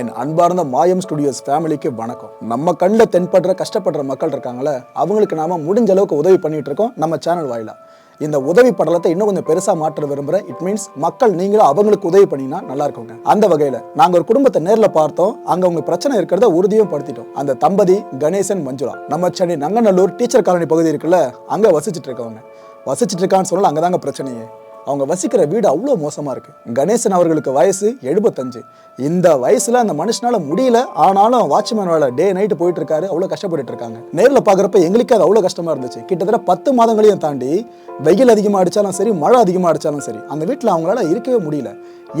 என் அன்பார்ந்த மாயம் ஸ்டுடியோஸ் ஃபேமிலிக்கு வணக்கம். நம்ம கண்ணில் தென்படுற கஷ்டப்படுற மக்கள் இருக்காங்களே அவங்களுக்கு நாம முடிஞ்ச அளவுக்கு உதவி பண்ணிட்டு இருக்கோம் நம்ம சேனல் வாயிலா. இந்த உதவி படலத்தை இன்னும் கொஞ்சம் பெருசா மாற்ற விரும்புறேன். இட் மீன்ஸ் மக்கள் நீங்களும் அவங்களுக்கு உதவி பண்ணீங்கன்னா நல்லா இருக்குங்க. அந்த வகையில நாங்க ஒரு குடும்பத்தை நேரில் பார்த்தோம். அங்க உங்க பிரச்சனை இருக்கிறத உறுதியும் படுத்திட்டோம். அந்த தம்பதி கணேசன் மஞ்சுளா. நம்ம சென்னை நங்கநல்லூர் டீச்சர் காலனி பகுதி இருக்குல்ல அங்க வசிச்சுட்டு இருக்கவங்க. வசிச்சுட்டு இருக்கான்னு சொன்னால் அங்கதாங்க பிரச்சனையே. அவங்க வசிக்கிற வீடு அவ்வளோ மோசமாக இருக்குது கணேசன் அவர்களுக்கு வயசு எழுபத்தஞ்சு. இந்த வயசில் அந்த மனுஷனால் முடியல ஆனாலும் வாட்ச்மேன் வேலை டே நைட்டு போயிட்டு இருக்காரு. அவ்வளோ கஷ்டப்பட்டுட்டு இருக்காங்க. நேரில் பார்க்குறப்ப எங்களுக்கு அது அவ்வளோ கஷ்டமாக இருந்துச்சு. கிட்டத்தட்ட பத்து மாதங்களையும் தாண்டி வெயில் அதிகமாக அடித்தாலும் சரி மழை அதிகமாக அடித்தாலும் சரி அந்த வீட்டில் அவங்களால இருக்கவே முடியல.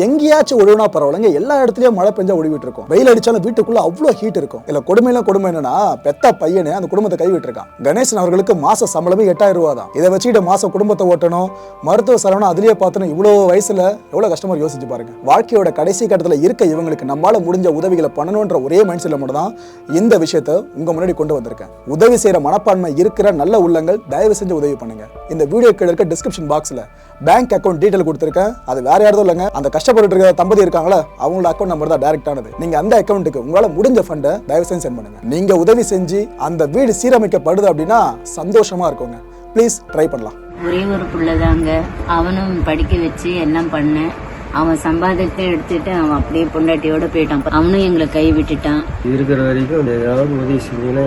எங்கேயாச்சும் ஒழுவினா பரவாயில்லைங்க எல்லா இடத்துலையும் மழை பெஞ்சா ஒழுவிட்டு இருக்கும். வெயில் அடிச்சாலும் வீட்டுக்குள்ள அவ்வளோ ஹீட் இருக்கும். இல்லை கொடுமையெல்லாம் கொடுமை என்னன்னா பெத்த பையனே அந்த குடும்பத்தை கைவிட்டு இருக்கான் கணேசன் அவர்களுக்கு மாச சம்பளமே எட்டாயிரம் ரூபா தான் இதை வச்சுக்கிட்டு மாசம் குடும்பத்தை ஓட்டணும் மருத்துவ செலவுனா அதுலேயே பார்த்தோன்னா இவ்வளோ வயசில் எவ்வளோ கஷ்டமாக யோசிச்சு பாருங்க. வாழ்க்கையோட கடைசி கட்டத்தில் இருக்க இவங்களுக்கு நம்மளால் முடிஞ்ச உதவிகளை பண்ணணுன்ற ஒரே மைண்ட் செட்டில் மட்டும் தான் இந்த விஷயத்தை உங்கள் முன்னாடி கொண்டு வந்திருக்கேன். உதவி செய்கிற மனப்பான்மை இருக்கிற நல்ல உள்ளங்கள் தயவு செஞ்சு உதவி பண்ணுங்கள் இந்த வீடியோ கீழே இருக்க டிஸ்கிரிப்ஷன் பாக்ஸில் பேங்க் அக்கௌண்ட் டீட்டெயில் கொடுத்துருக்கேன். அது வேற யாரும் இல்லைங்க. அந்த கஷ்டப்பட்டு இருக்கிற தம்பதி இருக்காங்களா அவங்களோட அக்கௌண்ட் நம்பர் தான் டைரக்ட் நீங்கள் அந்த அக்கௌண்ட்டுக்கு உங்களால் முடிஞ்ச ஃபண்டை தயவு செஞ்சு சென்ட் பண்ணுங்கள் நீங்கள் உதவி செஞ்சு அந்த வீடு சீரமைக்கப்படுது அப்படின்னா சந்தோஷமாக இருக்குங்க. ப்ளீஸ் ட்ரை பண்ணலாம். ஒரே ஒரு புள்ளதாங்க. அவனும் படிக்க வச்சு எல்லாம் பண்ணேன் அவன் சம்பாதித்தை எடுத்துட்டு அவன் அப்படியே பொண்டாட்டியோட போயிட்டான். அவனும் எங்களை கை விட்டுட்டான். இருக்கிற வரைக்கும் ஏதாவது உதவி செஞ்சீங்கன்னா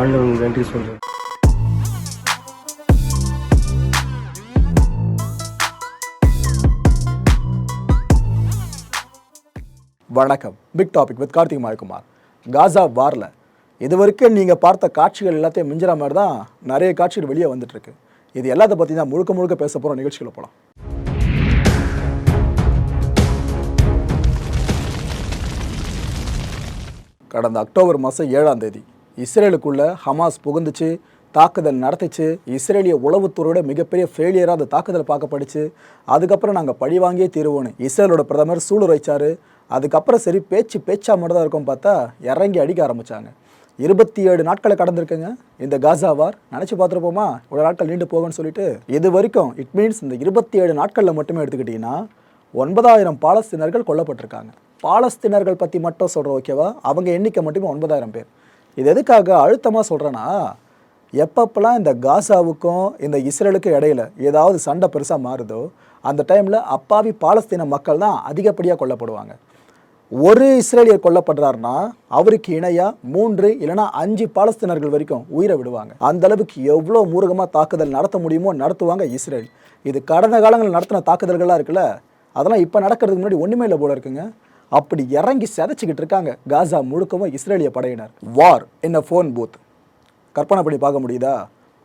ஆண்டவனுக்கு நன்றி சொல்றேன். வணக்கம். Big topic with Karthik Mayakumar. Gaza வாரில். இது வரைக்கும் நீங்கள் பார்த்த காட்சிகள் எல்லாத்தையும் மிஞ்சுற மாதிரி தான் நிறைய காட்சிகள் வெளியே வந்துட்டு இருக்கு. இது எல்லாத்த பற்றி தான் முழுக்க முழுக்க பேச போகிற நிகழ்ச்சிகளை போகலாம் கடந்த அக்டோபர் மாதம் ஏழாம் தேதி இஸ்ரேலுக்குள்ள ஹமாஸ் புகுந்துச்சு தாக்குதல் நடத்திச்சு இஸ்ரேலிய உளவுத்துறையோட மிகப்பெரிய ஃபெயிலியராக அந்த தாக்குதல் பார்க்கப்படுச்சு அதுக்கப்புறம் நாங்கள் பழி வாங்கியே தீருவோன்னு இஸ்ரேலோட பிரதமர் சூடு வைச்சாரு அதுக்கப்புறம் சரி பேச்சு பேச்சா மட்டும் தான் இருக்கும் பார்த்தா இறங்கி அடிக்க ஆரம்பித்தாங்க இருபத்தி ஏழு நாட்களை கடந்திருக்குங்க. இந்த காசா வார். நினச்சி பார்த்துருப்போமா? இவ்வளோ நாட்கள் நீண்டு போகும்னு சொல்லிட்டு. இது வரைக்கும் இட் மீன்ஸ் இந்த இருபத்தி ஏழு நாட்களில் மட்டுமே எடுத்துக்கிட்டிங்கன்னா ஒன்பதாயிரம் பாலஸ்தீனர்கள் கொல்லப்பட்டிருக்காங்க. பாலஸ்தீனர்கள் பற்றி மட்டும் சொல்கிறோம் ஓகேவா அவங்க எண்ணிக்கை மட்டுமே ஒன்பதாயிரம் பேர். இது எதுக்காக அழுத்தமாக சொல்கிறேன்னா எப்பப்பெல்லாம் இந்த காசாவுக்கும் இந்த இஸ்ரேலுக்கும் இடையில ஏதாவது சண்டை பெருசாக மாறுதோ அந்த டைமில் அப்பாவி பாலஸ்தீன மக்கள் தான் அதிகப்படியாக கொல்லப்படுவாங்க. ஒரு இஸ்ரேலியர் கொல்லப்படுறாருன்னா அவருக்கு இணையா மூன்று இல்லைன்னா அஞ்சு பாலஸ்தீனர்கள் வரைக்கும் உயிரை விடுவாங்க. அந்த அளவுக்கு எவ்வளோ மூர்க்கமாக தாக்குதல் நடத்த முடியுமோ நடத்துவாங்க இஸ்ரேல். இது கடந்த காலங்களில் நடத்தின தாக்குதல்கள்லாம் இருக்குல்ல அதெல்லாம் இப்போ நடக்கிறதுக்கு முன்னாடி ஒன்றுமே இல்லை போல இருக்குங்க. அப்படி இறங்கி சிதைச்சிக்கிட்டு இருக்காங்க காசா முழுக்கவும் இஸ்ரேலிய படையினர். வார் என்ன ஃபோன் பூத் கற்பனை பண்ணி பார்க்க முடியுதா?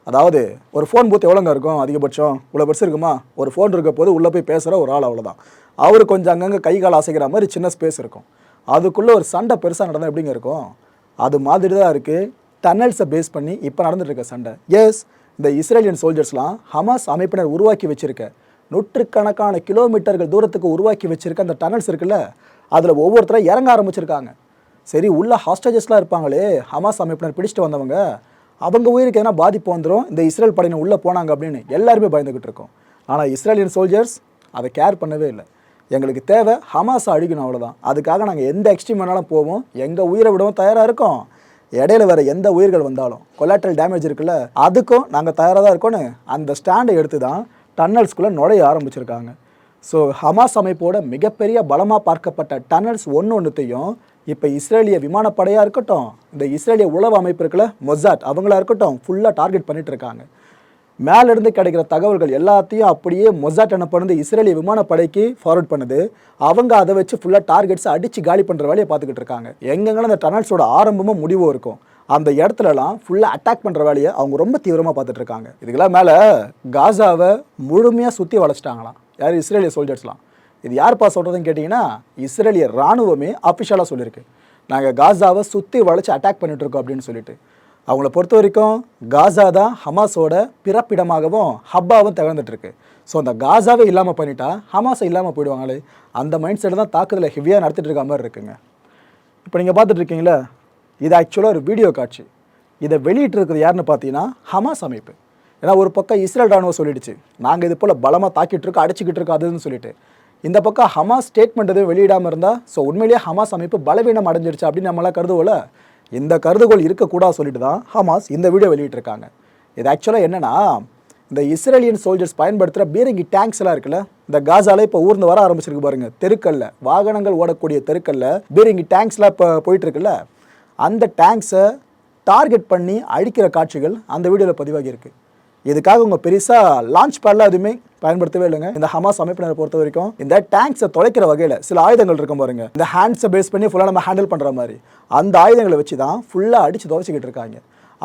அதாவது ஒரு ஃபோன் பூத் எவ்வளோங்க இருக்கும்? அதிகபட்சம். இவ்வளோ பெருசு இருக்குமா? ஒரு ஃபோன் இருக்க போது உள்ளே போய் பேசுகிற ஒரு ஆள் அவ்வளோதான். அவர் கொஞ்சம் அங்கங்கே கை கால் அசைக்கிற மாதிரி சின்ன ஸ்பேஸ் இருக்கும். அதுக்குள்ளே ஒரு சண்டை பெருசாக நடந்தால் எப்படிங்க இருக்கும்? அது மாதிரி தான் இருக்குது டன்னல்ஸை பேஸ் பண்ணி இப்போ நடந்துட்டு சண்டை. எஸ் இந்த இஸ்ரேலியன் சோல்ஜர்ஸ்லாம் ஹமாஸ் அமைப்பினர் உருவாக்கி வச்சுருக்க நூற்றுக்கணக்கான கிலோமீட்டர்கள் தூரத்துக்கு உருவாக்கி வச்சுருக்க அந்த டனல்ஸ் இருக்குல்ல அதில் ஒவ்வொருத்தரும் இறங்க ஆரம்பிச்சிருக்காங்க. சரி உள்ள ஹாஸ்டேஜஸ்லாம் இருப்பாங்களே ஹமாஸ் அமைப்பினர் பிடிச்சிட்டு வந்தவங்க அவங்க உயிருக்கு எதனா பாதிப்பு வந்துடும் இந்த இஸ்ரேல் படையினர் உள்ளே போனாங்க அப்படின்னு எல்லாருமே பயந்துக்கிட்டு இருக்கோம். ஆனால் இஸ்ரேலியன் சோல்ஜர்ஸ் அதை கேர் பண்ணவே இல்லை. எங்களுக்கு தேவை ஹமாஸை அழிக்கணும் அவ்வளோதான் அதுக்காக நாங்கள் எந்த எக்ஸ்ட்ரீம் வேணாலும் போவோம். எங்கள் உயிரை விடவும் தயாராக இருக்கோம். இடையில வேற எந்த உயிர்கள் வந்தாலும் கொலாட்ரல் டேமேஜ் இருக்குல்ல அதுக்கும் நாங்கள் தயாராக தான் இருக்கோன்னு அந்த ஸ்டாண்டை எடுத்து தான் டன்னல்ஸ்குள்ளே நுழைய ஆரம்பிச்சிருக்காங்க. ஸோ ஹமாஸ் அமைப்போட மிகப்பெரிய பலமாக பார்க்கப்பட்ட டன்னல்ஸ் ஒன்று ஒன்றுத்தையும் இப்போ இஸ்ரேலிய விமானப்படையாக இருக்கட்டும் இந்த இஸ்ரேலிய உளவு அமைப்பு இருக்குல்ல மொசாட் அவங்களா இருக்கட்டும் ஃபுல்லாக டார்கெட் பண்ணிட்டு இருக்காங்க. மேலிருந்து கிடைக்கிற தகவல்கள் எல்லாத்தையும் அப்படியே மொசாட் எனப்படுது இஸ்ரேலிய விமானப்படைக்கு ஃபார்வர்ட் பண்ணுது. அவங்க அதை வச்சு ஃபுல்லாக டார்கெட்ஸை அடித்து காலி பண்ணுற வேலையை பார்த்துக்கிட்டு இருக்காங்க. எங்கெங்கே அந்த டனல்ஸோட ஆரம்பமும் முடிவும் இருக்கும். அந்த இடத்துலலாம் ஃபுல்லாக அட்டாக் பண்ணுற வேலையை அவங்க ரொம்ப தீவிரமாக பார்த்துட்டு இருக்காங்க. இதுக்கெல்லாம் மேலே காசாவை முழுமையாக சுற்றி வளைச்சிட்டாங்களாம் யார்? இஸ்ரேலிய சோல்ஜர்ஸ்லாம் இது யார்ப்பா சொல்கிறதுன்னு கேட்டிங்கன்னா இஸ்ரேலிய ராணுவமே அஃபிஷியலாக சொல்லியிருக்கு நாங்கள் காசாவை சுற்றி வளைச்சி அட்டாக் பண்ணிகிட்ருக்கோம் அப்படின்னு சொல்லிட்டு. அவங்கள பொறுத்த வரைக்கும் காசா தான் ஹமாஸோட பிறப்பிடமாகவும் ஹப்பாவும் திகழ்ந்துட்டுருக்கு ஸோ அந்த காசாவே இல்லாமல் பண்ணிட்டா ஹமாஸை இல்லாமல் போயிடுவாங்களே அந்த மைண்ட் செட்டை தான் தாக்குதலை ஹெவியாக நடத்திட்டு இருக்க மாதிரி இருக்குங்க. இப்போ நீங்கள் பார்த்துட்டு இருக்கீங்களா இது ஆக்சுவலாக ஒரு வீடியோ காட்சி. இதை வெளியிட்டு இருக்கிறது யாருன்னு பார்த்தீங்கன்னா ஹமாஸ் அமைப்பு. ஏன்னா ஒரு பக்கம் இஸ்ரேல் ராணுவம் சொல்லிடுச்சு நாங்கள் இது போல் பலமாக தாக்கிட்டு இருக்கோம் அடிச்சுக்கிட்டு இருக்கோம் அதுன்னு சொல்லிட்டு. இந்த பக்கம் ஹமாஸ் ஸ்டேட்மெண்ட் எதுவும் வெளியிடாமல் இருந்தால் ஸோ உண்மையிலேயே ஹமாஸ் அமைப்பு பலவீனம் அடைஞ்சிருச்சு அப்படின்னு நம்மளாம் கருதுவோல இந்த கருதுகோள் இருக்கக்கூடாது சொல்லிட்டு தான் ஹமாஸ் இந்த வீடியோ வெளியிட்டிருக்காங்க. இது ஆக்சுவலாக என்னன்னா இந்த இஸ்ரேலியன் சோல்ஜர்ஸ் பயன்படுத்துகிற பீரங்கி டேங்க்ஸ் எல்லாம் இருக்குல்ல இந்த காசால இப்போ ஊர்ந்து வர ஆரம்பிச்சிருக்கு பாருங்க தெருக்கல்ல வாகனங்கள் ஓடக்கூடிய தெருக்கல்ல பீரங்கி டேங்க்ஸ்லாம் இப்போ போயிட்டு இருக்குல்ல அந்த டேங்க்ஸை டார்கெட் பண்ணி அழிக்கிற காட்சிகள் அந்த வீடியோவில் பதிவாகி இருக்குது இதுக்காக உங்கள் பெருசாக லான்ச் பேட்லாம் எதுவுமே பயன்படுத்தவே இல்லைங்க. இந்த ஹமாஸ் அமைப்பினரை பொறுத்த வரைக்கும் இந்த டேங்க்ஸை தொலைக்கிற வகையில் சில ஆயுதங்கள் இருக்கும் பாருங்க. இந்த ஹேண்ட்ஸை பேஸ் பண்ணி ஃபுல்லாக நம்ம ஹேண்டில் பண்ணுற மாதிரி. அந்த ஆயுதங்களை வச்சு தான் ஃபுல்லாக அடித்து துவைச்சிக்கிட்டு இருக்காங்க.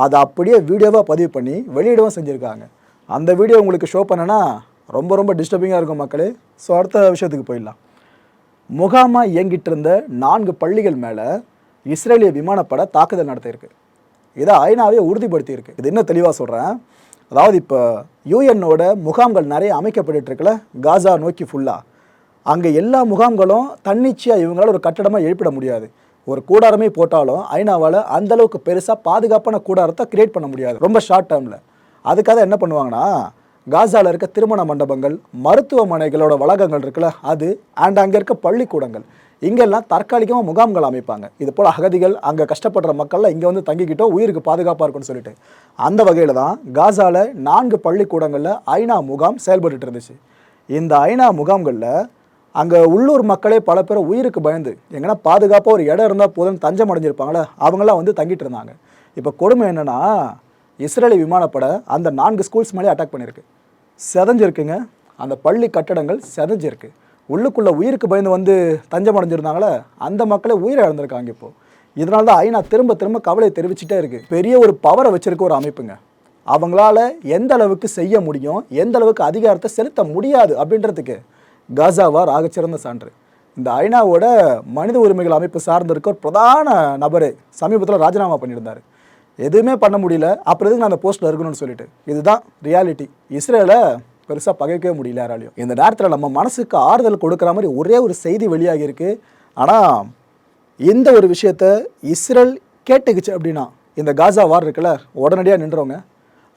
அதை அப்படியே வீடியோவாக பதிவு பண்ணி வெளியிடவும் செஞ்சுருக்காங்க. அந்த வீடியோ உங்களுக்கு ஷோ பண்ணனா ரொம்ப ரொம்ப டிஸ்டர்பிங்காக இருக்கும் மக்களே. ஸோ அடுத்த விஷயத்துக்கு போயிடலாம். முகாமா இயங்கிட்டு இருந்த நான்கு பள்ளிகள் மேலே இஸ்ரேலிய விமானப்படை தாக்குதல் நடத்தியிருக்கு. இதை ஐநாவே உறுதிப்படுத்தியிருக்கு. இது என்ன தெளிவாக சொல்கிறேன் அதாவது இப்போ யூஎன்னோட முகாம்கள் நிறைய அமைக்கப்பட்டுட்டு காசா நோக்கி ஃபுல்லாக அங்கே எல்லா முகாம்களும் தன்னிச்சையாக இவங்களால் ஒரு கட்டடமாக எழுப்பிட முடியாது. ஒரு கூடாரமே போட்டாலும் ஐநாவால் அந்தளவுக்கு பெருசாக பாதுகாப்பான கூடாரத்தை க்ரியேட் பண்ண முடியாது. ரொம்ப ஷார்ட் டேர்மில் அதுக்காக என்ன பண்ணுவாங்கன்னா காசாவில் இருக்க திருமண மண்டபங்கள் மருத்துவமனைகளோட வளாகங்கள் இருக்குல்ல அது அண்ட் அங்கே இருக்க பள்ளிக்கூடங்கள். இங்கெல்லாம் தற்காலிகமாக முகாம்கள் அமைப்பாங்க. இது போல் அகதிகள் அங்கே கஷ்டப்படுற மக்கள்லாம் இங்கே வந்து தங்கிக்கிட்டோம் உயிருக்கு பாதுகாப்பாக இருக்கும்னு சொல்லிட்டு. அந்த வகையில் தான் காசாவில் நான்கு பள்ளிக்கூடங்களில் ஐநா முகாம் செயல்பட்டு இருந்துச்சு. இந்த ஐநா முகாம்களில் அங்கே உள்ளூர் மக்களே பல பேர் உயிருக்கு பயந்து எங்கன்னா பாதுகாப்பாக ஒரு இடம் இருந்தால் போதும்னு தஞ்சம் அடைஞ்சிருப்பாங்களே அவங்களாம் வந்து தங்கிட்டு இருந்தாங்க. இப்போ கொடுமை என்னன்னா இஸ்ரேலி விமானப்படை அந்த நான்கு ஸ்கூல்ஸ் மேலே அட்டாக் பண்ணியிருக்கு. செதஞ்சிருக்குங்க. அந்த பள்ளி கட்டடங்கள் செதஞ்சிருக்கு. உள்ளுக்குள்ளே உயிருக்கு பயந்து வந்து தஞ்சம் அடைஞ்சிருந்தாங்களே அந்த மக்களே உயிரை இழந்திருக்காங்க இப்போது இதனால தான் ஐநா திரும்ப திரும்ப கவலை தெரிவிச்சுட்டே இருக்குது பெரிய ஒரு பவரை வச்சுருக்க ஒரு அமைப்புங்க. அவங்களால எந்த அளவுக்கு செய்ய முடியும் எந்த அளவுக்கு அதிகாரத்தை செலுத்த முடியாது அப்படின்றதுக்கு காசாவா ஆகச்சிறந்த சான்று. இந்த ஐநாவோட மனித உரிமைகள் அமைப்பு சார்ந்திருக்க ஒரு பிரதான நபரே சமீபத்தில் ராஜினாமா பண்ணியிருந்தார். எதுவுமே பண்ண முடியல. அப்புறம் எதுக்கு நான் அந்த போஸ்ட்டில் இருக்கணும்னு சொல்லிட்டு? இதுதான் ரியாலிட்டி இஸ்ரேலை பெருசாக பகைக்கவே முடியல யாராலையும். இந்த நேரத்தில் நம்ம மனசுக்கு ஆறுதல் கொடுக்குற மாதிரி ஒரே ஒரு செய்தி வெளியாகி இருக்கு. ஆனால் இந்த ஒரு விஷயத்த இஸ்ரேல் கேட்டுக்குச்சு அப்படின்னா இந்த காசா வார் இருக்குல்ல உடனடியாக நின்றவங்க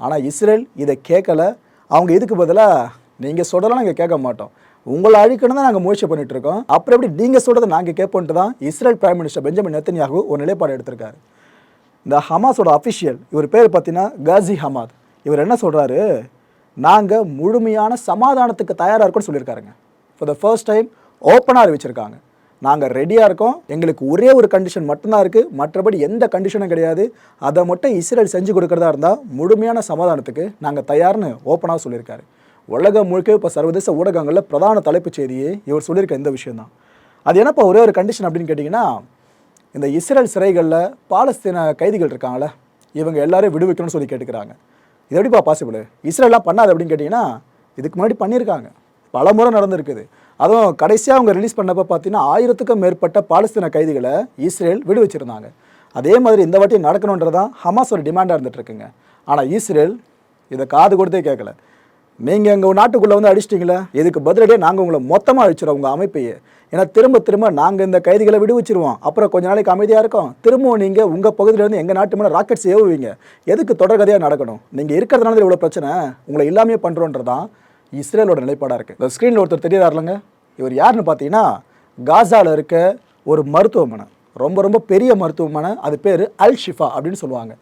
ஆனால் இஸ்ரேல் இதை கேட்கல. அவங்க இதுக்கு பதிலாக நீங்கள் சொல்கிறதெல்லாம் நாங்கள் கேட்க மாட்டோம். உங்களை அழிக்கணும் தான் நாங்கள் முயற்சி பண்ணிட்டு இருக்கோம். அப்புறம் எப்படி நீங்கள் சொல்கிறத நாங்கள் கேட்போன்ட்டு தான் Israel prime minister Benjamin Netanyahu ஒரு நிலைப்பாடு எடுத்திருக்காரு. இந்த ஹமாஸோட அஃபிஷியல் இவர் பேர் பார்த்தீங்கன்னா காசி ஹமாத். இவர் என்ன சொல்கிறாரு நாங்கள் முழுமையான சமாதானத்துக்கு தயாராக இருக்கோம்னு சொல்லியிருக்காருங்க. ஃபார் த ஃபர்ஸ்ட் டைம் ஓப்பனாக அறிவிச்சிருக்காங்க. நாங்கள் ரெடியாக இருக்கோம். எங்களுக்கு ஒரே ஒரு கண்டிஷன் மட்டும்தான் இருக்குது மற்றபடி எந்த கண்டிஷனும் கிடையாது. அதை மட்டும் இஸ்ரேல் செஞ்சு கொடுக்குறதா இருந்தால் முழுமையான சமாதானத்துக்கு நாங்கள் தயார்னு ஓப்பனாக சொல்லியிருக்காரு. உலகம் முழுக்க இப்போ சர்வதேச ஊடகங்களில் பிரதான தலைப்புச் செய்தியே இவர் சொல்லியிருக்க இந்த விஷயம்தான். அது என்னப்பா ஒரே ஒரு கண்டிஷன் அப்படின்னு கேட்டிங்கன்னா இந்த இஸ்ரேல் சிறைகளில் பாலஸ்தீன கைதிகள் இருக்காங்களே இவங்க எல்லாரையும் விடுவிக்கணும்னு சொல்லி கேட்டுக்கிறாங்க. இது எப்படிப்பா பாசிபிள் இஸ்ரேலாம் பண்ணாது அப்படின்னு கேட்டிங்கன்னா இதுக்கு முன்னாடி பண்ணியிருக்காங்க. பல முறை நடந்திருக்குது. அதுவும் கடைசியாக அவங்க ரிலீஸ் பண்ணப்போ பார்த்தீங்கன்னா ஆயிரத்துக்கும் மேற்பட்ட பாலஸ்தீன கைதிகளை இஸ்ரேல் விடுவிச்சிருந்தாங்க. அதே மாதிரி இந்த வாட்டி நடக்கணுன்றதான் ஹமாஸ் ஒரு டிமாண்டாக இருந்துகிட்ருக்குங்க ஆனால் இஸ்ரேல் இதை காது கொடுத்தே கேட்கல. நீங்கள் எங்கள் நாட்டுக்குள்ளே வந்து அடிச்சிட்டிங்களே இதுக்கு பதிலடியாக நாங்கள் உங்களை மொத்தமாக அழிச்சிடும் உங்கள் அமைப்பையே. ஏன்னா திரும்ப திரும்ப நாங்கள் இந்த கைதிகளை விடுவிச்சிருவோம். அப்புறம் கொஞ்ச நாளைக்கு அமைதியாக இருக்கும். திரும்பவும் நீங்கள் உங்கள் பகுதியிலேருந்து எங்கள் நாட்டு மேலே ராக்கெட்ஸ் ஏவுவீங்க. எதுக்கு தொடர்கதையாக நடக்கணும்? நீங்கள் இருக்கிறதுனால இவ்வளோ பிரச்சனை. உங்களை இல்லாமையே பண்ணுறோன்றதான் இஸ்ரேலோட நிலைப்பாடாக இருக்குது இந்த ஸ்க்ரீனில் ஒருத்தர் தெரியாருலங்க இவர் யாருன்னு பார்த்தீங்கன்னா காசாவில் இருக்க ஒரு மருத்துவமனை. ரொம்ப ரொம்ப பெரிய மருத்துவமனை. அது பேர் அல் ஷிஃபா அப்படின்னு சொல்லுவாங்க.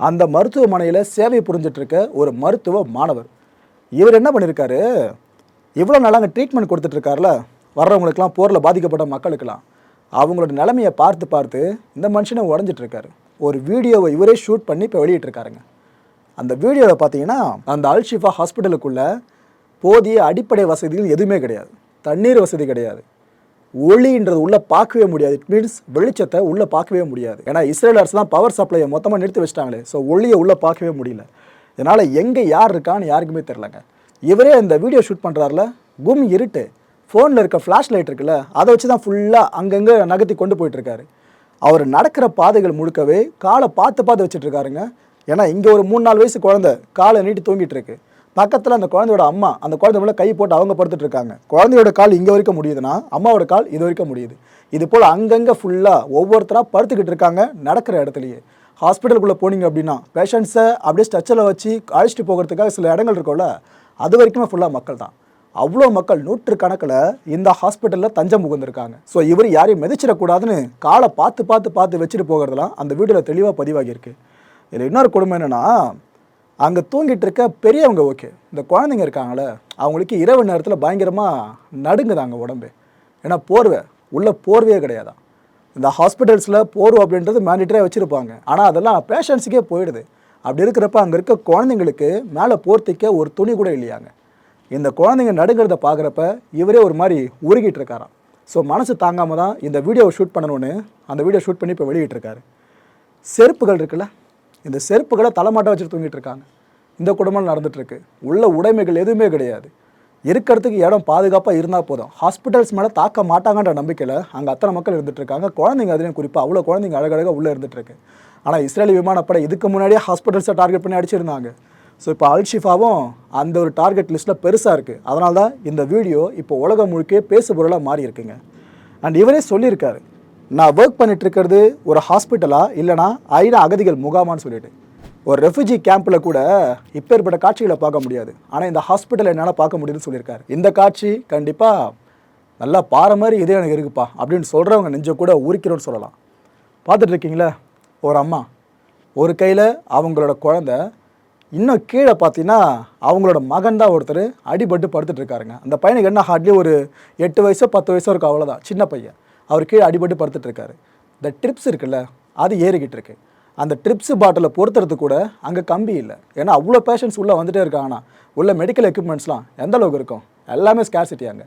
அந்த மருத்துவமனையில் சேவை புரிஞ்சிட்ருக்க ஒரு மருத்துவ மாணவர். இவர் என்ன பண்ணியிருக்காரு இவ்வளோ நாளாக அங்கே ட்ரீட்மெண்ட் கொடுத்துட்ருக்காருல வர்றவங்களுக்கெல்லாம் போரில் பாதிக்கப்பட்ட மக்களுக்கெல்லாம் அவங்களோட நிலைமையை பார்த்து பார்த்து இந்த மனுஷனை உடஞ்சிட்ருக்காரு. ஒரு வீடியோவை இவரே ஷூட் பண்ணி இப்போ வெளியிட்டிருக்காருங்க அந்த வீடியோவில் பார்த்தீங்கன்னா அந்த அல்ஷிஃபா ஹாஸ்பிட்டலுக்குள்ளே போதிய அடிப்படை வசதிகள் எதுவுமே கிடையாது. தண்ணீர் வசதி கிடையாது. ஒளின்றது உள்ளே பார்க்கவே முடியாது. இட் மீன்ஸ் வெளிச்சத்தை உள்ளே பார்க்கவே முடியாது. ஏன்னா இஸ்ரேல் அரசு தான் பவர் சப்ளையை மொத்தமாக நிறுத்தி வச்சிட்டாங்களே. ஸோ ஒளியை உள்ளே பார்க்கவே முடியல. இதனால் எங்கே யார் இருக்கான்னு யாருக்குமே தெரிலங்க இவரே இந்த வீடியோ ஷூட் பண்ணுறாருல கும் இருட்டு. ஃபோனில் இருக்க ஃப்ளாஷ் லைட் இருக்குல்ல அதை வச்சு தான் ஃபுல்லாக அங்கங்கே நகர்த்தி கொண்டு போயிட்டுருக்காரு. அவர் நடக்கிற பாதைகள் முழுக்கவே காலை பார்த்து பார்த்து வச்சுட்ருக்காருங்க ஏன்னா இங்கே ஒரு மூணு நாலு வயசு குழந்தை காலை நீட்டி தூங்கிட்டு இருக்கு பக்கத்தில் அந்த குழந்தையோட அம்மா அந்த குழந்தை மேலே கை போட்டு அவங்க படுத்துட்டு இருக்காங்க குழந்தையோட கால் இங்கே வரைக்கும் முடியுதுன்னா அம்மாவோட கால் இது வரைக்கும் முடியுது. இது போல் அங்கங்கே ஃபுல்லாக ஒவ்வொருத்தராக படுத்துக்கிட்டு இருக்காங்க நடக்கிற இடத்துலையே. ஹாஸ்பிட்டலுக்குள்ளே போனீங்க அப்படின்னா பேஷண்ட்ஸை அப்படியே ஸ்ட்ரெச்சரில் வச்சு அழைச்சிட்டு போகிறதுக்காக சில இடங்கள் இருக்கும்ல அது வரைக்குமே ஃபுல்லாக மக்கள் தான் அவ்வளோ மக்கள் நூற்றுக்கணக்கில் இந்த ஹாஸ்பிட்டலில் தஞ்சம் புகுந்திருக்காங்க. ஸோ இவர் யாரையும் மிதிச்சிடக்கூடாதுன்னு காலை பார்த்து பார்த்து பார்த்து வச்சுட்டு போகிறதெல்லாம் அந்த வீடியோவில் தெளிவாக பதிவாகியிருக்கு. இதில் இன்னொரு கொடுமை என்னென்னா அங்கே தூங்கிட்டு இருக்க பெரியவங்க ஓகே இந்த குழந்தைங்க இருக்காங்களே அவங்களுக்கு இரவு நேரத்தில் பயங்கரமாக நடுங்குதாங்க உடம்பு. ஏன்னா போர்வை உள்ள போர்வையே கிடையாதான் இந்த ஹாஸ்பிட்டல்ஸில் போர்வை அப்படின்றது மேண்டிட்டரியாக வச்சுருப்பாங்க. ஆனால் அதெல்லாம் பேஷண்ட்ஸுக்கே போயிடுது. அப்படி இருக்கிறப்ப அங்கே இருக்க குழந்தைங்களுக்கு மேலே போர்த்திக்க ஒரு துணி கூட இல்லையாங்க. இந்த குழந்தைங்க நடுங்கிறத பார்க்குறப்ப இவரே ஒரு மாதிரி உருகிட்டு இருக்காராம் ஸோ மனசு தாங்காமல் தான் இந்த வீடியோவை ஷூட் பண்ணணும்னு அந்த வீடியோ ஷூட் பண்ணி இப்போ வெளியிட்டிருக்காரு. செருப்புகள் இருக்குல்ல? இந்த செருப்புகளை தலைமாட்ட வச்சுட்டு தூங்கிட்டு இருக்காங்க இந்த குடும்பம் நடந்துகிட்ருக்கு உள்ள உடைமைகள் எதுவுமே கிடையாது. இருக்கிறதுக்கு இடம் பாதுகாப்பாக இருந்தால் போதும். ஹாஸ்பிட்டல்ஸ் மேலே தாக்க மாட்டாங்கன்ற நம்பிக்கையில் அங்கே அத்தனை மக்கள் இருந்துகிட்ருக்காங்க குழந்தைங்க அதுலேயும் குறிப்பாக அவ்வளோ குழந்தைங்க அழகழகாக உள்ளே இருந்துகிட்ருக்கு ஆனால் இஸ்ரேலி விமானப்படை இதுக்கு முன்னாடியே ஹாஸ்பிட்டல்ஸை டார்கெட் பண்ணி அடிச்சிருந்தாங்க. ஸோ இப்போ அல்ஷிஃபாவும் அந்த ஒரு டார்கெட் லிஸ்ட்டில் பெருசாக இருக்குது அதனால தான் இந்த வீடியோ இப்போ உலகம் முழுக்க பேசு பொருளாக மாறி இருக்குங்க. அண்ட் இவரே சொல்லியிருக்காரு நான் ஒர்க் பண்ணிட்டு இருக்கிறது ஒரு ஹாஸ்பிட்டலாக இல்லைனா ஐநா அகதிகள் முகாமான்னு சொல்லிட்டு. ஒரு ரெஃப்யூஜி கேம்பில் கூட இப்பேற்பட்ட காட்சிகளை பார்க்க முடியாது. ஆனால் இந்த ஹாஸ்பிட்டல் என்னால் பார்க்க முடியுதுன்னு சொல்லியிருக்காரு. இந்த காட்சி கண்டிப்பாக நல்லா பாறை மாதிரி இதே எனக்கு இருக்குப்பா அப்படின்னு சொல்கிறவங்க நெஞ்ச கூட உரிக்கிறோன்னு சொல்லலாம். பார்த்துட்ருக்கீங்களே ஒரு அம்மா. ஒரு கையில் அவங்களோட குழந்த இன்னும் கீழே பார்த்தீங்கன்னா அவங்களோட மகன் தான் ஒருத்தர் அடிபட்டு படுத்துட்டு இருக்காருங்க. அந்த பையனுக்கு என்ன ஹார்ட்லி ஒரு எட்டு வயசோ பத்து வயசோ இருக்கும் அவ்வளோதான் சின்ன பையன். அவர் கீழே அடிபட்டு படுத்துட்டு இருக்காரு. இந்த ட்ரிப்ஸ் இருக்குல்ல அது ஏறிக்கிட்டு இருக்கு. அந்த ட்ரிப்ஸ் பாட்டிலை பொறுத்துறது கூட அங்கே கம்பி இல்லை. ஏன்னா அவ்வளோ பேஷண்ட்ஸ் உள்ளே வந்துட்டே இருக்காங்கன்னா உள்ள மெடிக்கல் எக்யூப்மெண்ட்ஸ்லாம் எந்த அளவுக்கு இருக்கும்? எல்லாமே ஸ்கேர்சிட்டி அங்கே.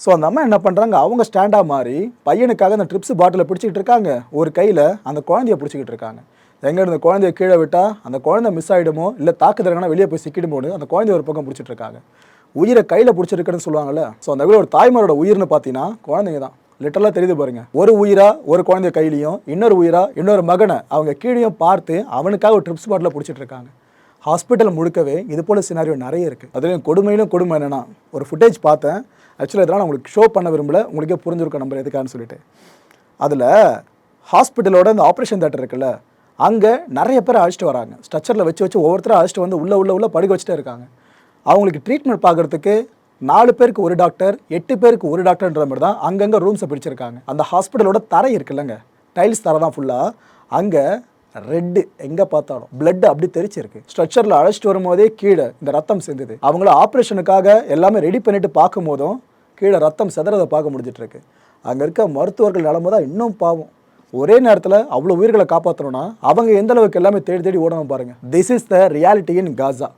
ஸோ அந்த அம்மா என்ன பண்ணுறாங்க அவங்க ஸ்டாண்டாக மாறி பையனுக்காக அந்த ட்ரிப்ஸ் பாட்டிலை பிடிச்சிக்கிட்டு இருக்காங்க. ஒரு கையில் அந்த குழந்தைய பிடிச்சிக்கிட்டு இருக்காங்க. எங்கே இருந்த குழந்தைய கீழே விட்டால் அந்த குழந்தை மிஸ் ஆகிடுமோ இல்லை தாக்குதல்னா வெளியே போய் சிக்கிடுமோன்னு அந்த குழந்தைய ஒரு பக்கம் பிடிச்சிட்டு இருக்காங்க உயிரை கையில் பிடிச்சிருக்குன்னு சொல்லுவாங்கல்ல ஸோ அந்த வீடு ஒரு தாய்மாரோட உயிர்னு பார்த்தீங்கன்னா குழந்தைங்க தான். லிட்டரலாக தெரியுது பாருங்க. ஒரு உயிரா ஒரு குழந்தைய கையிலையும் இன்னொரு உயிரா இன்னொரு மகனை அவங்க கீழேயும் பார்த்து அவனுக்காக ஒரு ட்ரிப்ஸ் பாட்டில் பிடிச்சிட்டு இருக்காங்க ஹாஸ்பிட்டல் முழுக்கவே இது போல் சினாரியோ நிறைய இருக்குது அதுலேயும் கொடுமையிலும் கொடுமை என்னென்னா ஒரு ஃபுட்டேஜ் பார்த்தேன். ஆக்சுவலாக இதெல்லாம் நான் உங்களுக்கு ஷோ பண்ண விரும்பல. உங்களுக்கே புரிஞ்சிருக்கும் நம்பர் எதுக்கான்னு சொல்லிட்டு. அதில் ஹாஸ்பிட்டலோட அந்த ஆப்ரேஷன் தேட்டர் இருக்குல்ல அங்கே நிறைய பேர் அழைச்சிட்டு வராங்க. ஸ்ட்ரக்சரில் வச்சு வச்சு ஒவ்வொருத்தரும் அழைச்சிட்டு வந்து உள்ளே உள்ள உள்ள படுக்க வச்சுட்டே இருக்காங்க. அவங்களுக்கு ட்ரீட்மெண்ட் பார்க்குறதுக்கு நாலு பேருக்கு ஒரு டாக்டர் எட்டு பேருக்கு ஒரு டாக்டர்ன்ற மாதிரி தான் அங்கங்கே ரூம்ஸை பிடிச்சிருக்காங்க அந்த ஹாஸ்பிட்டலோட தரை இருக்குல்லங்க. டைல்ஸ் தரை தான் ஃபுல்லாக அங்கே ரெட்டு எங்கே பார்த்தாலும் பிளட் அப்படி தெரிச்சிருக்கு. ஸ்ட்ரக்சரில் அழைச்சிட்டு வரும்போதே கீழே இந்த ரத்தம் சேர்ந்தது அவங்கள ஆப்ரேஷனுக்காக எல்லாமே ரெடி பண்ணிட்டு பார்க்கும் போதும் கீழே ரத்தம் செதறதை பார்க்க முடிஞ்சிட்ருக்கு அங்கே இருக்க மருத்துவர்கள் நிலமை தான் இன்னும் பாவம். ஒரே நேரத்தில் அவ்வளோ உயிர்களை காப்பாற்றணும்னா அவங்க எந்த அளவுக்கு எல்லாமே தேடி தேடி ஓடணும் பாருங்கள் this is the reality in Gaza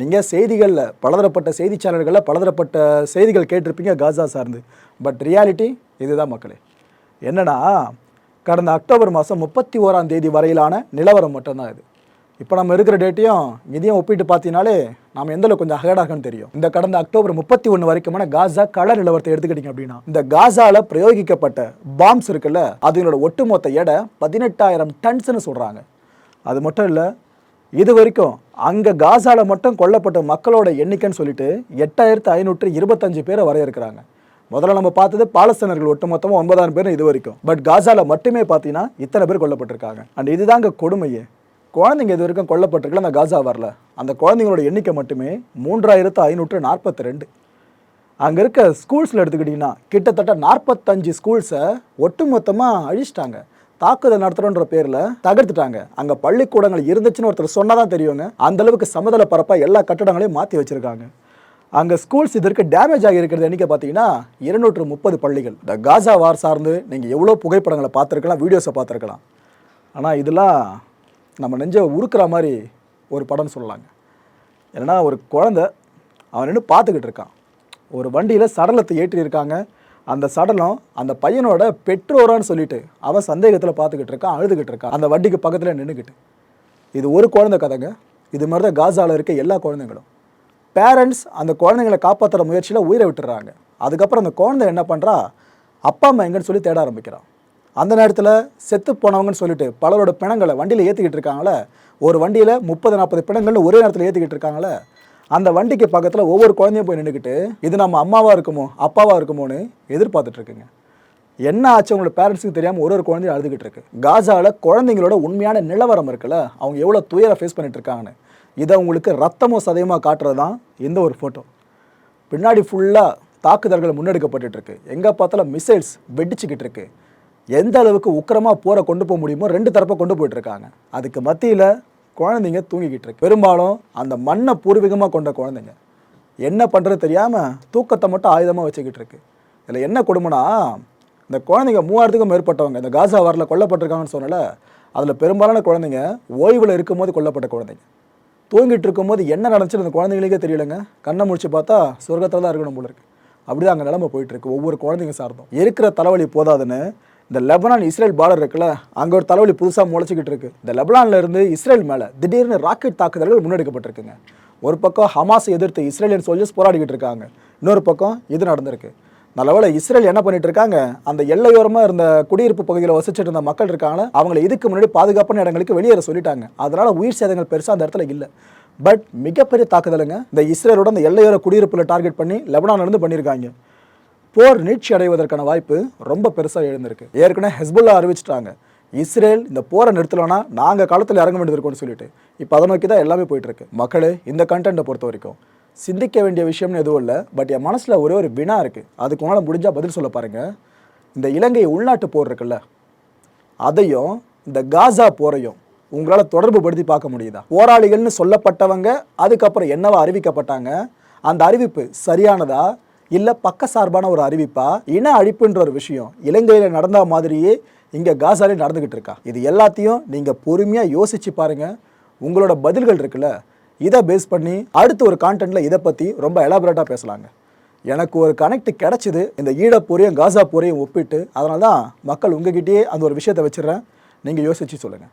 நீங்கள் செய்திகளில் பலதரப்பட்ட செய்தி சேனல்களில் பலதரப்பட்ட செய்திகள் கேட்டிருப்பீங்க காசா சார்ந்து. பட் ரியாலிட்டி இதுதான் மக்களே. என்னன்னா கடந்த அக்டோபர் மாதம் முப்பத்தி ஓராம் தேதி வரையிலான நிலவரம் மட்டும்தான் இது. இப்போ நம்ம இருக்கிற டேட்டையும் இதையும் ஒப்பிட்டு பார்த்தீங்கனாலே நாம எந்த அளவுக்கு கொஞ்சம் அகடாகன்னு தெரியும். இந்த கடந்த அக்டோபர் முப்பத்தி ஒன்று வரைக்குமான காசா கள நிலவரத்தை எடுத்துக்கிட்டீங்க அப்படின்னா இந்த காசால பிரயோகிக்கப்பட்ட பாம்ஸ் இருக்குல்ல அதனோட ஒட்டுமொத்த எடை பதினெட்டாயிரம் டன்ஸ்னு சொல்றாங்க. அது மட்டும் இல்லை இது வரைக்கும் அங்கே காசால மட்டும் கொல்லப்பட்ட மக்களோட எண்ணிக்கைன்னு சொல்லிட்டு எட்டாயிரத்து ஐநூற்று இருபத்தஞ்சு பேரை வரையறுக்கிறாங்க. முதல்ல நம்ம பார்த்தது பாலஸ்தீனர்கள் ஒட்டுமொத்தமாக ஒன்பதாயிரம் பேர் இது வரைக்கும். பட் காசால மட்டுமே பார்த்தீங்கன்னா இத்தனை பேர் கொல்லப்பட்டிருக்காங்க. அண்ட் இதுதாங்க கொடுமையே. குழந்தைங்க இது வரைக்கும் கொல்லப்பட்டிருக்கல அந்த காசா வரல. அந்த குழந்தைங்களோட எண்ணிக்கை மட்டுமே மூன்றாயிரத்து ஐநூற்று நாற்பத்தி ரெண்டு. அங்கே இருக்க ஸ்கூல்ஸில் எடுத்துக்கிட்டிங்கன்னா கிட்டத்தட்ட நாற்பத்தஞ்சு ஸ்கூல்ஸை ஒட்டுமொத்தமாக அழிச்சிட்டாங்க. தாக்குதல் நடத்துகிறோன்ற பேரில் தகர்த்துட்டாங்க. அங்கே பள்ளிக்கூடங்கள் இருந்துச்சுன்னு ஒருத்தர் சொன்னால் தான் தெரியுங்க அந்த அளவுக்கு சமதள பரப்பாக எல்லா கட்டடங்களையும் மாற்றி வச்சுருக்காங்க. அங்கே ஸ்கூல்ஸ் இதற்கு டேமேஜ் ஆகி இருக்கிறது எண்ணிக்கை பார்த்தீங்கன்னா இருநூற்று முப்பது பள்ளிகள். இந்த காசா வார் சார்ந்து நீங்கள் எவ்வளோ புகைப்படங்களை பார்த்துருக்கலாம் வீடியோஸை பார்த்துருக்கலாம். ஆனால் இதெல்லாம் நம்ம நெஞ்ச உருக்குற மாதிரி ஒரு படம்னு சொல்லலாங்க. ஏன்னா ஒரு குழந்த அவன் நின்று பார்த்துக்கிட்டு இருக்கான். ஒரு வண்டியில் சடலத்தை ஏற்றி இருக்காங்க. அந்த சடலம் அந்த பையனோட பெற்றோரான்னு சொல்லிட்டு அவன் சந்தேகத்தில் பார்த்துக்கிட்டு இருக்கான் அழுதுகிட்டு இருக்கான். அந்த வண்டிக்கு பக்கத்தில் நின்றுக்கிட்டு இது ஒரு குழந்தை கதைங்க. இது மாதிரி தான் காசாவில் இருக்க எல்லா குழந்தைங்களும். பேரண்ட்ஸ் அந்த குழந்தைங்களை காப்பாற்றுற முயற்சியில் உயிரை விட்டுறாங்க. அதுக்கப்புறம் அந்த குழந்தை என்ன பண்ணுறா அப்பா அம்மா எங்கன்னு சொல்லி தேட ஆரம்பிக்கிறான். அந்த நேரத்தில் செத்து போனவங்கன்னு சொல்லிட்டு பலரோட பிணங்களை வண்டியில் ஏற்றிக்கிட்டு இருக்காங்களே ஒரு வண்டியில் முப்பது நாற்பது பிணங்கள்னு ஒரே நேரத்தில் ஏற்றிக்கிட்டு இருக்காங்களே அந்த வண்டிக்கு பக்கத்தில் ஒவ்வொரு குழந்தையும் போய் நின்றுக்கிட்டு இது நம்ம அம்மாவாக இருக்குமோ அப்பாவாக இருக்குமோன்னு எதிர்பார்த்துட்ருக்குங்க என்ன ஆச்சு அவங்களோட பேரண்ட்ஸுக்கு தெரியாமல் ஒரு ஒரு குழந்தையும் அழுதுகிட்டு இருக்கு. காசாவில் குழந்தைங்களோட உண்மையான நிலவரம் இருக்குல்ல அவங்க எவ்வளோ துயரை ஃபேஸ் பண்ணிட்டு இருக்காங்கன்னு. இதை உங்களுக்கு ரத்தமோ சதயமாக காட்டுறது தான் இந்த ஒரு ஃபோட்டோ பின்னாடி ஃபுல்லாக தாக்குதல்கள் முன்னெடுக்கப்பட்டுருக்கு எங்கே பார்த்தாலும் மிசைல்ஸ் வெடிச்சுக்கிட்டு இருக்குது எந்த அளவுக்கு உக்கிரமாக போரை கொண்டு போக முடியுமோ ரெண்டு தரப்பை கொண்டு போயிட்டுருக்காங்க. அதுக்கு மத்தியில் குழந்தைங்க தூங்கிக்கிட்டு இருக்கு. பெரும்பாலும் அந்த மண்ணை பூர்வீகமாக கொண்ட குழந்தைங்க. என்ன பண்ணுறது தெரியாமல் தூக்கத்தை மட்டும் ஆயுதமாக வச்சுக்கிட்டு இருக்கு. இதில் என்ன கொடுமைனா இந்த குழந்தைங்க மூவாயிரத்துக்கும் மேற்பட்டவங்க இந்த காசா வாரில் கொல்லப்பட்டிருக்காங்கன்னு சொன்னல அதில் பெரும்பாலான குழந்தைங்க ஓய்வில் இருக்கும்போது கொல்லப்பட்ட குழந்தைங்க. தூங்கிட்டு இருக்கும்போது என்ன நடந்துச்சுன்னு அந்த குழந்தைங்களுக்கே தெரியலங்க. கண்ணை முடிச்சு பார்த்தா சொர்க்கத்தில் தான் இருக்கணும் போல இருக்கு. அப்படிதான் அங்கே நிலமை போயிட்டு இருக்கு ஒவ்வொரு குழந்தைங்க சார்ந்தும். இருக்கிற தலைவலி போதாதுன்னு இந்த லெபனான் இஸ்ரேல் பார்டர் இருக்குல்ல அங்கே ஒரு தலைவலி புதுசாக முளைச்சிக்கிட்டு இருக்கு. இந்த லெபனான்ல இருந்து இஸ்ரேல் மேலே திடீர்னு ராக்கெட் தாக்குதல்கள் முன்னெடுக்கப்பட்டிருக்குங்க. ஒரு பக்கம் ஹமாஸை எதிர்த்து இஸ்ரேலியன் சோல்ஜர்ஸ் போராடிக்கிட்டு இருக்காங்க. இன்னொரு பக்கம் இது நடந்திருக்கு. நல்லவேளை இஸ்ரேல் என்ன பண்ணிட்டு இருக்காங்க? அந்த எல்லையோரமாக இருந்த குடியிருப்பு பகுதியில் வசிச்சுட்டு இருந்த மக்கள் இருக்காங்களே அவங்கள இதுக்கு முன்னாடி பாதுகாப்பான இடங்களுக்கு வெளியேற சொல்லிட்டாங்க. அதனால உயிர் சேதங்கள் பெருசாக அந்த இடத்துல இல்லை. பட் மிகப்பெரிய தாக்குதலுங்க. இந்த இஸ்ரேலோட அந்த எல்லையோர குடியிருப்பில் டார்கெட் பண்ணி லெபனான்லேருந்து பண்ணியிருக்காங்க போர் நீட்சி அடைவதற்கான வாய்ப்பு ரொம்ப பெருசாக எழுந்திருக்கு. ஏற்கனவே ஹெஸ்புல்லா அறிவிச்சிட்டாங்க. இஸ்ரேல் இந்த போரை நிறுத்தலைன்னா நாங்கள் காலத்தில் இறங்க வேண்டியது இருக்கும்னு சொல்லிட்டு. இப்போ அதை நோக்கி தான் எல்லாமே போயிட்டுருக்கு. மக்களே இந்த கண்டென்ட்டை பொறுத்த வரைக்கும் சிந்திக்க வேண்டிய விஷயம்னு எதுவும் இல்லை. பட் என் மனசில் ஒரே ஒரு வினா இருக்குது அதுக்கு உங்களால் முடிஞ்சால் பதில் சொல்ல பாருங்கள் இந்த இலங்கை உள்நாட்டு போர் இருக்குல்ல அதையும் இந்த காசா போரையும் உங்களால் தொடர்பு படுத்தி பார்க்க முடியுதா? போராளிகள்னு சொல்லப்பட்டவங்க அதுக்கப்புறம் என்னவா அறிவிக்கப்பட்டாங்க? அந்த அறிவிப்பு சரியானதா? இல்லை பக்க சார்பான ஒரு அறிவிப்பா? இன அழிப்புன்ற ஒரு விஷயம் இலங்கையில் நடந்த மாதிரியே இங்கே காசாலே நடந்துக்கிட்டு இருக்கா? இது எல்லாத்தையும் நீங்கள் பொறுமையாக யோசிச்சு பாருங்கள் உங்களோட பதில்கள் இருக்குல்ல இதை பேஸ் பண்ணி அடுத்த ஒரு கான்டென்ட்டில் இதை பற்றி ரொம்ப எலாபரேட்டாக பேசலாங்க. எனக்கு ஒரு கனெக்ட் கிடைச்சிது. இந்த ஈழப் போரையும் காசா போரையும் ஒப்பிட்டு அதனால தான் மக்கள் உங்ககிட்டயே அந்த ஒரு விஷயத்தை வச்சிடுறேன். நீங்கள் யோசிச்சு சொல்லுங்கள்